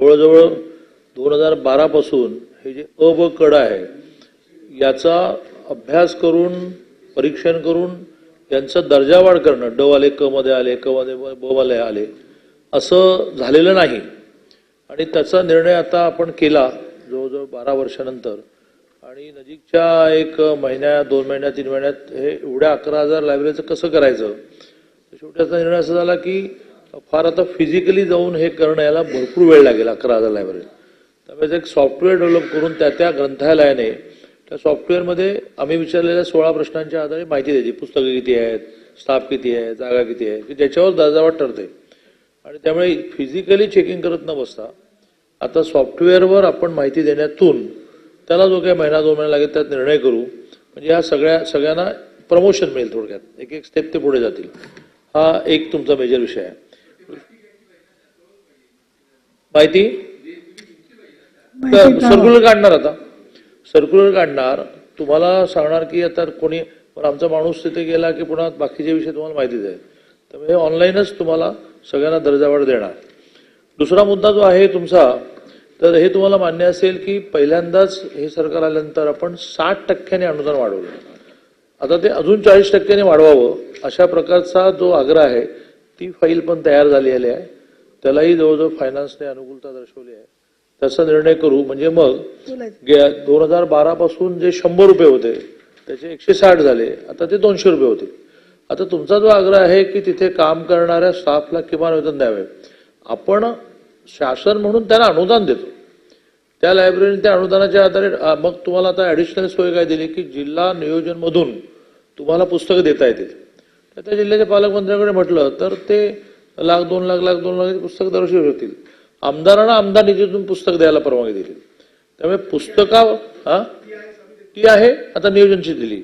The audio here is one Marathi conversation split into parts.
जवळजवळ दोन हजार बारापासून हे जे अ ब कड आहे याचा अभ्यास करून परीक्षण करून यांचा दर्जा वाढ करणं ड आले क मध्ये आले क मध्ये ब वाले आले असं झालेलं नाही. आणि त्याचा निर्णय आता आपण केला जवळजवळ बारा वर्षानंतर. आणि नजीकच्या एक महिन्या दोन महिन्या तीन महिन्यात हे एवढ्या अकरा हजार लायब्ररीचं कसं करायचं? शेवटी असा निर्णय असा झाला की फार आता फिजिकली जाऊन हे करणं याला भरपूर वेळ लागेल अकरा हजार लायब्ररी त्यामुळे एक सॉफ्टवेअर डेव्हलप करून त्या त्या ग्रंथालयाने त्या सॉफ्टवेअरमध्ये आम्ही विचारलेल्या सोळा प्रश्नांच्या आधारे माहिती द्यायची. पुस्तकं किती आहेत स्टाफ किती आहे जागा किती आहे की ज्याच्यावर दर्जावाट ठरते. आणि त्यामुळे फिजिकली चेकिंग करत न बसता आता सॉफ्टवेअरवर आपण माहिती देण्यातून त्याला जो काही महिना दोन महिना लागेल त्यात निर्णय करू. म्हणजे या सगळ्या सगळ्यांना प्रमोशन मिळेल थोडक्यात. एक एक स्टेप ते पुढे जातील. हा एक तुमचा मेजर विषय आहे. माहिती? सर्क्युलर काढणार आता. सर्क्युलर काढणार. तुम्हाला सांगणार की आता कोणी पण आमचा माणूस तिथे गेला की पुन्हा बाकीचे विषय तुम्हाला माहिती जाईल त्यामुळे ऑनलाईनच तुम्हाला सगळ्यांना दर्जावाढ देणार. दुसरा मुद्दा जो आहे तुमचा तर हे तुम्हाला मान्य असेल की पहिल्यांदाच हे सरकार आल्यानंतर आपण साठ टक्क्याने अनुदान वाढवलं. आता ते अजून चाळीस टक्क्याने वाढवावं अशा प्रकारचा जो आग्रह आहे ती फाईल पण तयार झालेली आहे. त्यालाही जवळजवळ फायनान्सने अनुकूलता दर्शवली आहे. त्याचा निर्णय करू. म्हणजे मग. दोन हजार बारा पासून जे शंभर रुपये होते त्याचे एकशे साठ झाले. आता ते दोनशे रुपये होते. आता तुमचा जो आग्रह आहे की तिथे काम करणाऱ्या स्टाफला किमान वेतन द्यावे. आपण शासन म्हणून त्यांना अनुदान देतो. त्या लायब्ररीने त्या अनुदानाच्या आधारे मग तुम्हाला आता ऍडिशनल सोय काय दिली की जिल्हा नियोजन मधून तुम्हाला पुस्तकं देता येतील. तर त्या जिल्ह्याच्या पालकमंत्र्यांकडे म्हटलं तर ते लाख दोन लाख लाख दोन लाखाची पुस्तकं दरवर्षी शकतील. आमदारांना आमदार निधीतून पुस्तक द्यायला परवानगी दिली. त्यामुळे पुस्तका हा ती आहे आता नियोजनची दिली.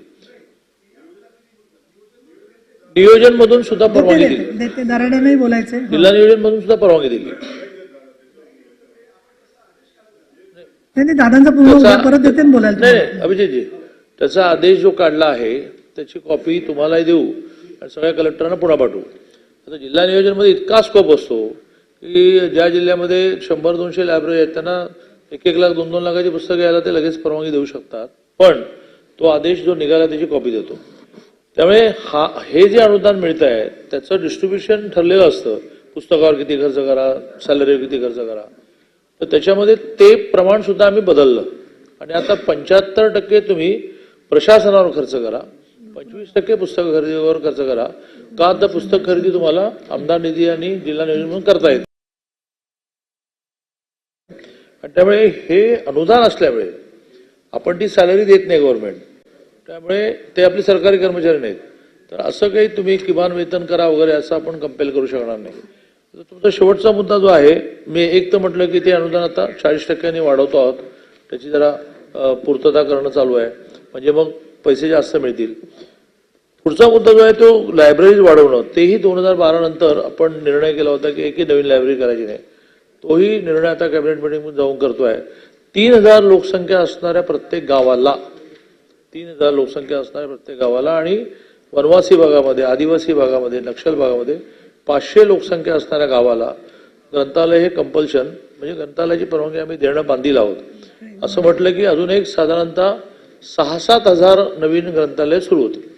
नियोजन मधून सुद्धा परवानगी दिली. जिल्हा नियोजन मधून सुद्धा परवानगी दिली. अभिजितजी त्याचा आदेश जो काढला आहे त्याची कॉपी तुम्हालाही देऊ. आणि सगळ्या कलेक्टरांना पुन्हा पाठवू. आता जिल्हा नियोजनमध्ये इतका स्कोप असतो की ज्या जिल्ह्यामध्ये शंभर दोनशे लायब्ररी आहेत त्यांना एक एक लाख दोन दोन लाखाची पुस्तकं यायला ते लगेच परवानगी देऊ शकतात. पण तो आदेश जो निघाला त्याची कॉपी देतो. त्यामुळे हा हे जे अनुदान मिळत आहे त्याचं डिस्ट्रीब्युशन ठरलेलं असतं. पुस्तकावर किती खर्च करा सॅलरीवर किती खर्च करा. तर त्याच्यामध्ये ते प्रमाण सुद्धा आम्ही बदललं. आणि आता पंच्याहत्तर टक्के तुम्ही प्रशासनावर खर्च करा. पंचवीस टक्के पुस्तक खरेदीवर खर्च करा. का तर पुस्तक खरेदी तुम्हाला आमदार निधी आणि जिल्हा नियोजन म्हणून करता येते? आणि त्यामुळे हे अनुदान असल्यामुळे आपण ती सॅलरी देत नाही गव्हर्नमेंट त्यामुळे ते आपले सरकारी कर्मचारी नाहीत. तर असं काही तुम्ही किमान वेतन करा वगैरे असं आपण कंपेल करू शकणार नाही. तुमचा शेवटचा मुद्दा जो आहे मी एक तर म्हटलं की ते अनुदान आता चाळीस टक्क्यांनी वाढवतो आहोत. त्याची जरा पूर्तता करणं चालू आहे. म्हणजे मग पैसे जास्त मिळतील. पुढचा मुद्दा जो आहे तो लायब्ररीज वाढवणं. तेही दोन हजार बारा नंतर आपण निर्णय केला होता की एकही नवीन लायब्ररी करायची नाही. तोही निर्णय आता कॅबिनेट मिटिंग जाऊन करतो आहे तीन हजार लोकसंख्या असणाऱ्या प्रत्येक गावाला तीन हजार लोकसंख्या असणाऱ्या प्रत्येक गावाला आणि वनवासी भागामध्ये आदिवासी भागामध्ये नक्षल भागामध्ये पाचशे लोकसंख्या असणाऱ्या गावाला ग्रंथालय हे कंपल्शन म्हणजे ग्रंथालयाची परवानगी आम्ही देणं बांधील आहोत. असं म्हटलं की अजून एक साधारणतः सहा सात हजार नवीन ग्रंथालय सुरू होतील.